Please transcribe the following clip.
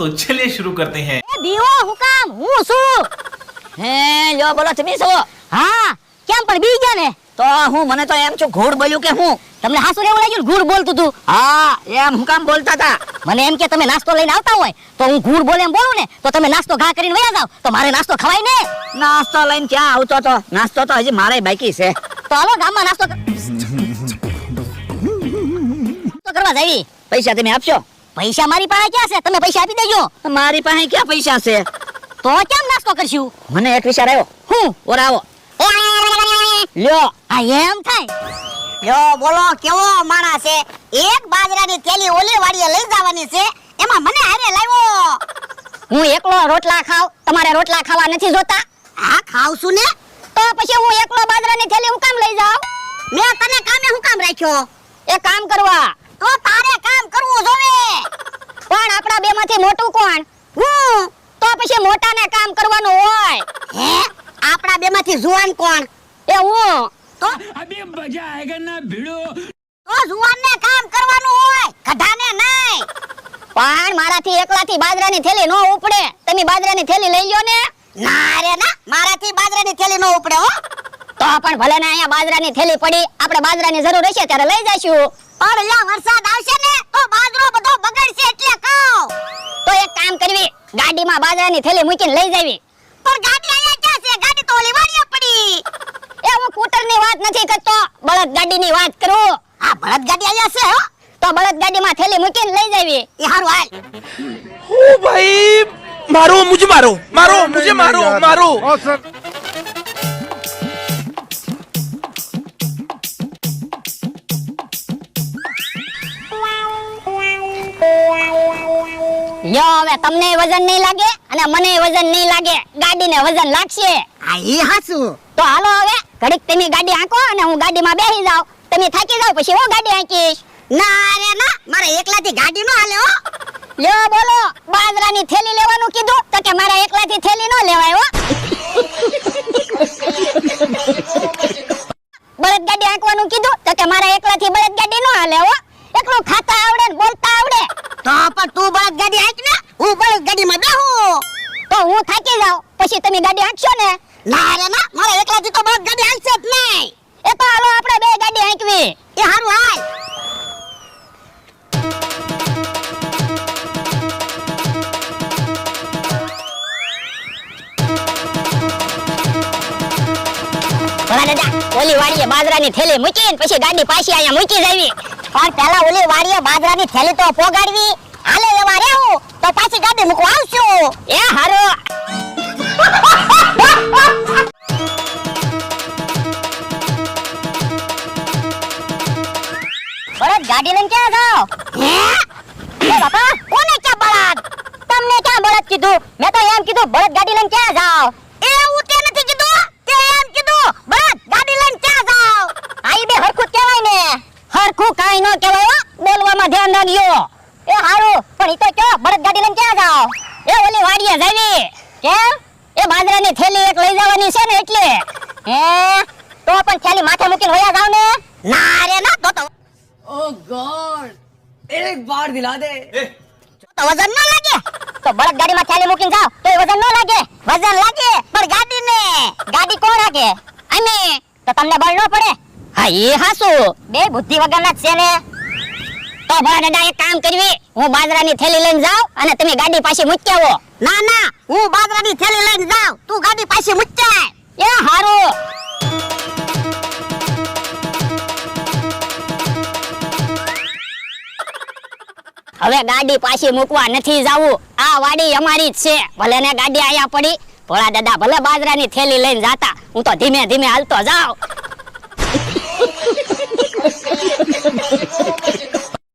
तो चलिए शुरू करते हैं એ દીવો હું કામ હું છું હે લ્યો બોલો તમે શું હા કેમ પણ બી ગયા ને તો હું મને તો એમ છું ઘોડ બોલ્યું કે હું તમને હાસુ એવું લાગ્યું ને ગુડ બોલતું તું હા એમ હું કામ બોલતા હતા મને એમ કે તમે નાસ્તો લઈને આવતા હોય તો હું ગુડ બોલે એમ બોલું ને તો તમે નાસ્તો ઘા કરીને વયા જાવ તો મારે નાસ્તો ખવાય ને નાસ્તો લઈને ક્યાં આવતો તો નાસ્તો તો હજી મારે બાકી છે તો હાલો ગામમાં નાસ્તો કર- નાસ્તો કરવા જાવી પૈસા તમે આપશો પૈસા મારી પાસે ક્યાં છે? તમે પૈસા આપી દેજો. મારી પાસે ક્યાં પૈસા છે? તો કેમ નાસ્તો કરશું? મને એક વિચાર આવ્યો. હું? ઓરાવો લ્યો. આ એમ થાય? લ્યો બોલો કેવો માણસ છે? એક બાજરાની થેલી ઓલી વાડીએ લઈ જવાની છે. એમાં મને હારે લાવ્યો. હું એકલો રોટલા ખાવ તમારે રોટલા ખાવા નથી જોતા? હા ખાવ છું ને. તો પછી હું એકલો બાજરાની થેલી હું કામ લઈ જાઉં? મેં તને કામે હું કામ રાખ્યો? એ કામ કરવા. તો તારે કામ કરવું જોવે. પણ આપણા બેમાંથી મોટું કોણ? હું. તો પછી મોટાને કામ કરવાનું હોય. હે? આપણા બેમાંથી જુવાન કોણ? એ હું. તો? અબે મજા આયેગા ભીડો? તો જુવાનને કામ કરવાનું હોય. કઢાને નહીં. પણ મારાથી એકલાથી બાજરાની થેલી નો ઉપડે. તમે બાજરાની થેલી લઈ લ્યો ને. ના રે ના મારાથી બાજરાની થેલી નો ઉપડે હો. તો પણ ભલે ને અહીંયા બાજરાની થેલી પડી આપણે બાજરાની જરૂર હશે ત્યારે લઈ જઈશું. પણ અહીંયા વરસાદ આવશે ને તો બાજરો બધો બગડશે એટલે કહો. તો એક કામ કરવી ગાડીમાં બાજરાની થેલી મૂકીને લઈ જાવી. પણ ગાડી અહીંયા ક્યાં છે? ગાડી તો ઓલી પડી. એ હું કૂટરની વાત નથી કરતો બળદ ગાડીની વાત કરું. આ બળદ ગાડી અહીંયા છે હો. તો બળદ ગાડીમાં થેલી મૂકીને લઈ જાવી. એ હારું હાલ. હું ભાઈ મારો મુજે મારો મારો મુજે મારો મારો. ઓ સર. લ્યો હવે તમને વજન નહીં લાગે અને મને વજન નહીં લાગે ગાડીને વજન લાગશે. આ ઈ હાસું તો હાલો હવે ઘડીક તમે ગાડી આંકો અને હું ગાડીમાં બેસી જાઉં. તમે થાકી જાવ પછી હું ગાડી આંકીશ. ના રે ના મારે એકલાથી ગાડી નો હાલે હો. લ્યો બોલો બાજરાની થેલી લેવાનું કીધું તો કે મારા એકલાથી થેલી ન લેવાય હો. બળદ ગાડી આંકવાનું કીધું તો કે મારા એકલાથી બળદ ગાડી ન હાલે હો. એકલું ખાતા આવડે ને બોલતા આવડે. તો પણ તું બળદ ગાડી પછી તમે ગાડી હાંકશો ને? ના રે ના મારે એકલા જીતો બસ ગાડી હાંકશે જ નહીં. એ તો હાલો આપણે બે ગાડી હાંકવી એ હારું હાલ. ઓલી વાડીએ બાજરાની થેલી મૂકીને પછી ગાડી પાછી અહીંયા મૂકી જાવી પણ પેલા ઓલી વાડીએ બાજરાની થેલી તો પોગાડવી. હાલે એવા રહેવું તો પાછી ગાડી મૂકવા આવશું. એ હારો. બાપા કોને ક્યાં બળદ તમને ક્યાં બળદ કીધું? મેં તો એમ કીધું, બળદ ગાડી લઈને ક્યાં જાઓ? એવું તે નથી કીધું, તે એમ કીધું, બળદ ગાડી લઈને ક્યાં જાવ આઈ બે હરખું કહેવાય ને. હરખું કાઈ ન કહેવાય બોલવામાં ધ્યાન રાખજો. એ હારું, પણ ઈ તો કયો, બળદ ગાડી લઈને ક્યાં જાવ એ ઓલી વાડીએ જાવી. કેમ? એ બાજરાની થેલી એક લઈ જવાની છે ને, એટલે. હે? તો પણ થેલી માથે મૂકીને હોયા જાવ ને? ના એક બાર દિલા દે. તો વજન ન લાગે. તો બળદ ગાડીમાં થેલી મૂકીને જાવ તો વજન ન લાગે. વજન લાગે પણ ગાડી ને ગાડી કોણ હાકે અમે. તો તમને બળ ન પડે. હા એ હાસુ. બે બુદ્ધિ વગરના જ છે ને. તો ભાઈ દાદા એક કામ કરવી. હું બાજરાની થેલી લઈને જાઉં અને તમે ગાડી પાછી મૂકી આવો ના ના હું બાજરાની થેલી લઈને જાઉં. તું હવે ગાડી પાછી મૂકવા નથી જાવું. આ વાડી અમારી જ છે. ભલે ને ગાડી અહીંયા પડી, ભોળા દાદા, ભલે બાજરાની થેલી લઈને જાતા. હું તો ધીમે ધીમે હાલતો જાઉં.